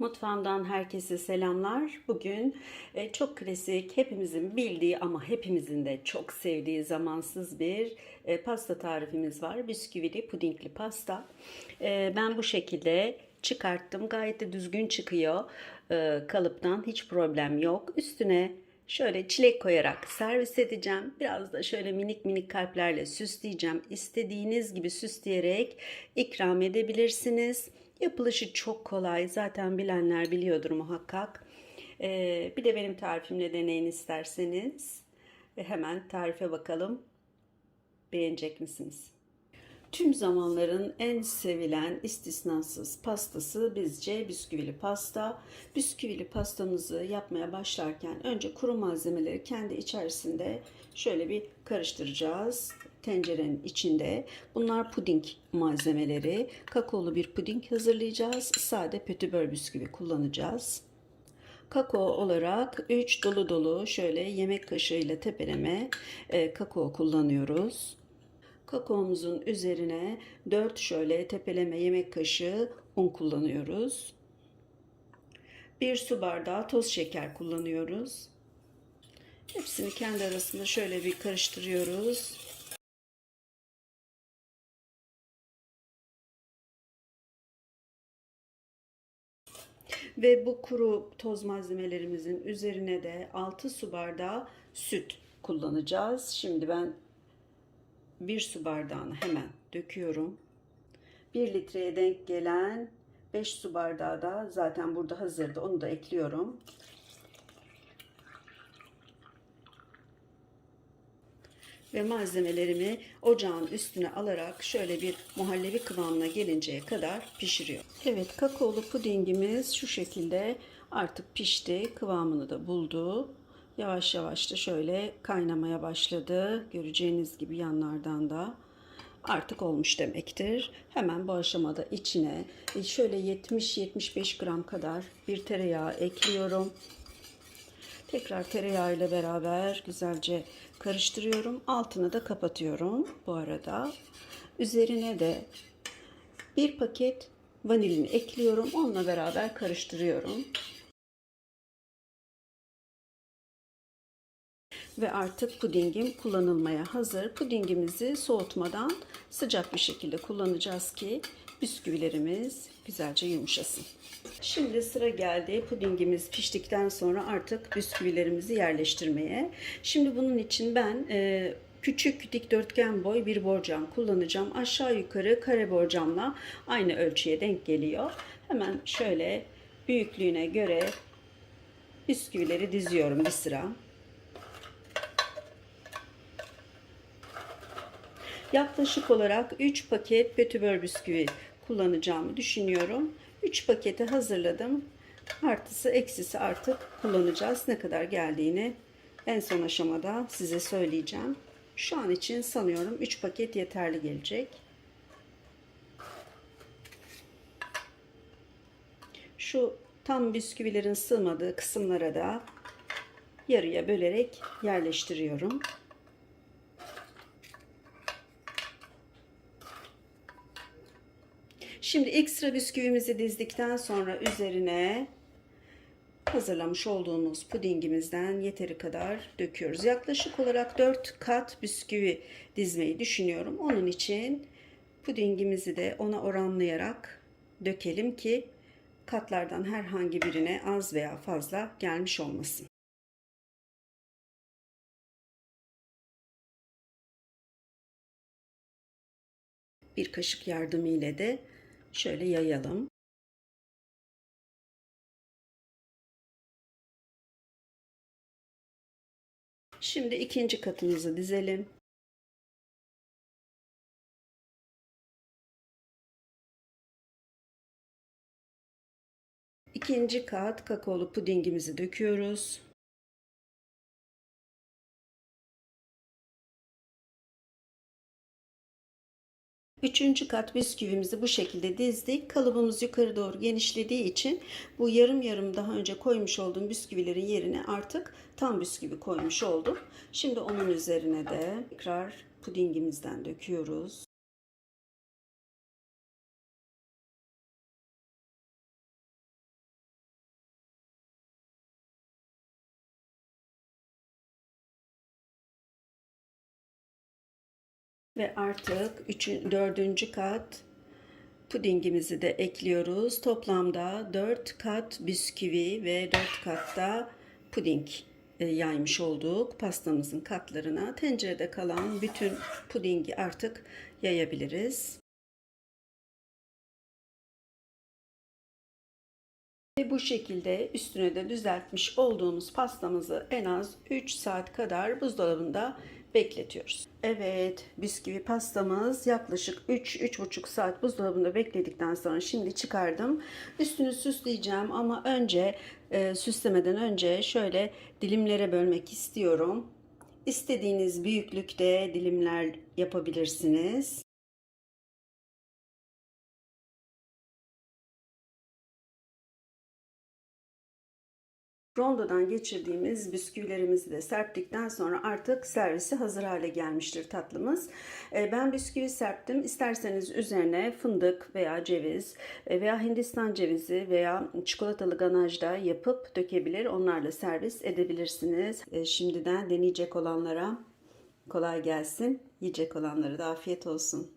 Mutfağımdan herkese selamlar. Bugün e, çok klasik, hepimizin bildiği ama hepimizin de çok sevdiği zamansız bir e, pasta tarifimiz var. Bisküvili pudingli pasta. E, Ben bu şekilde çıkarttım. Gayet de düzgün çıkıyor kalıptan. Hiç problem yok. Üstüne Şöyle çilek koyarak servis edeceğim. Biraz da şöyle minik minik kalplerle süsleyeceğim. İstediğiniz gibi süsleyerek ikram edebilirsiniz. Yapılışı çok kolay. Zaten bilenler biliyordur muhakkak. Ee, bir de benim tarifimle deneyin isterseniz. Ve hemen tarife bakalım. Beğenecek misiniz? Tüm zamanların en sevilen istisnasız pastası bizce bisküvili pasta. Bisküvili pastamızı yapmaya başlarken önce kuru malzemeleri kendi içerisinde şöyle bir karıştıracağız tencerenin içinde. Bunlar puding malzemeleri. Kakaolu bir puding hazırlayacağız. Sade pötibör bisküvi kullanacağız. Kakao olarak 3 dolu dolu şöyle yemek kaşığıyla tepeleme e, kakao kullanıyoruz. Kakaomuzun üzerine 4 şöyle tepeleme yemek kaşığı un kullanıyoruz. 1 su bardağı toz şeker kullanıyoruz. Hepsini kendi arasında şöyle bir karıştırıyoruz. Ve bu kuru toz malzemelerimizin üzerine de 6 su bardağı süt kullanacağız. Şimdi ben 1 su bardağını hemen döküyorum. 1 litreye denk gelen 5 su bardağı da zaten burada hazırdı. Onu da ekliyorum. Ve malzemelerimi ocağın üstüne alarak şöyle bir muhallebi kıvamına gelinceye kadar pişiriyorum. Evet kakaolu pudingimiz şu şekilde artık pişti. Kıvamını da buldu. Yavaş yavaş da şöyle kaynamaya başladı. Göreceğiniz gibi yanlardan da artık olmuş demektir. Hemen bu aşamada içine şöyle 70-75 gram kadar bir tereyağı ekliyorum. Tekrar tereyağı ile beraber güzelce karıştırıyorum. Altını da kapatıyorum bu arada. Üzerine de bir paket vanilini ekliyorum. Onunla beraber karıştırıyorum. Ve artık pudingim kullanılmaya hazır. Pudingimizi soğutmadan sıcak bir şekilde kullanacağız ki bisküvilerimiz güzelce yumuşasın. Şimdi sıra geldi pudingimiz piştikten sonra artık bisküvilerimizi yerleştirmeye. Şimdi bunun için ben e, küçük dikdörtgen boy bir borcam kullanacağım. Aşağı yukarı kare borcamla aynı ölçüye denk geliyor. Hemen şöyle büyüklüğüne göre bisküvileri diziyorum bir sıra. Yaklaşık olarak 3 paket pötibör bisküvi kullanacağımı düşünüyorum. 3 paketi hazırladım. Artısı eksisi artık kullanacağız. Ne kadar geldiğini en son aşamada size söyleyeceğim. Şu an için sanıyorum 3 paket yeterli gelecek. Şu tam bisküvilerin sığmadığı kısımlara da yarıya bölerek yerleştiriyorum. Şimdi ekstra bisküvimizi dizdikten sonra üzerine hazırlamış olduğumuz pudingimizden yeteri kadar döküyoruz. Yaklaşık olarak 4 kat bisküvi dizmeyi düşünüyorum. Onun için pudingimizi de ona oranlayarak dökelim ki katlardan herhangi birine az veya fazla gelmiş olmasın. Bir kaşık yardımı ile de Şöyle yayalım. Şimdi ikinci katımızı dizelim. İkinci kat kakaolu pudingimizi döküyoruz. Üçüncü kat bisküvimizi bu şekilde dizdik. Kalıbımız yukarı doğru genişlediği için bu yarım yarım daha önce koymuş olduğum bisküvilerin yerine artık tam bisküvi koymuş oldum. Şimdi onun üzerine de tekrar pudingimizden döküyoruz. Ve artık üçün, dördüncü kat pudingimizi de ekliyoruz. Toplamda 4 kat bisküvi ve 4 katta puding e, yaymış olduk pastamızın katlarına. Tencerede kalan bütün pudingi artık yayabiliriz. Ve bu şekilde üstüne de düzeltmiş olduğumuz pastamızı en az 3 saat kadar buzdolabında bekletiyoruz. Evet, bisküvi pastamız yaklaşık 3-3,5 saat buzdolabında bekledikten sonra şimdi çıkardım. Üstünü süsleyeceğim ama önce e, süslemeden önce şöyle dilimlere bölmek istiyorum. İstediğiniz büyüklükte dilimler yapabilirsiniz. Rondodan geçirdiğimiz bisküvilerimizi de serptikten sonra artık servisi hazır hale gelmiştir tatlımız. E, Ben bisküvi serptim. İsterseniz üzerine fındık veya ceviz e, veya Hindistan cevizi veya çikolatalı ganaj da yapıp dökebilir. Onlarla servis edebilirsiniz. E, Şimdiden deneyecek olanlara kolay gelsin. Yiyecek olanlara da afiyet olsun.